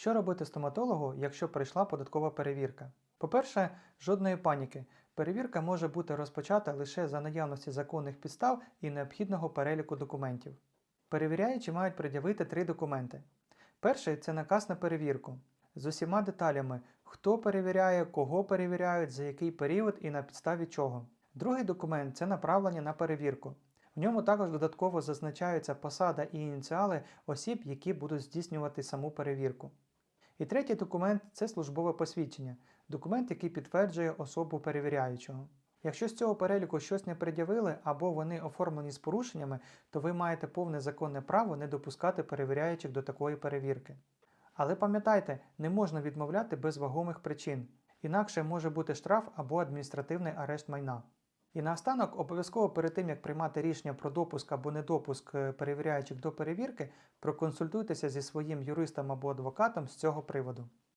Що робити стоматологу, якщо прийшла податкова перевірка? По-перше, жодної паніки. Перевірка може бути розпочата лише за наявності законних підстав і необхідного переліку документів. Перевіряючі мають пред'явити три документи. Перший це наказ на перевірку з усіма деталями, хто перевіряє, кого перевіряють, за який період і на підставі чого. Другий документ це направлення на перевірку. В ньому також додатково зазначаються посада і ініціали осіб, які будуть здійснювати саму перевірку. І третій документ це службове посвідчення, документ, який підтверджує особу перевіряючого. Якщо з цього переліку щось не пред'явили або вони оформлені з порушеннями, то ви маєте повне законне право не допускати перевіряючих до такої перевірки. Але пам'ятайте, не можна відмовляти без вагомих причин, інакше може бути штраф або адміністративний арешт майна. І наостанок, обов'язково перед тим, як приймати рішення про допуск або недопуск е, перевіряючих до перевірки, проконсультуйтеся зі своїм юристом або адвокатом з цього приводу.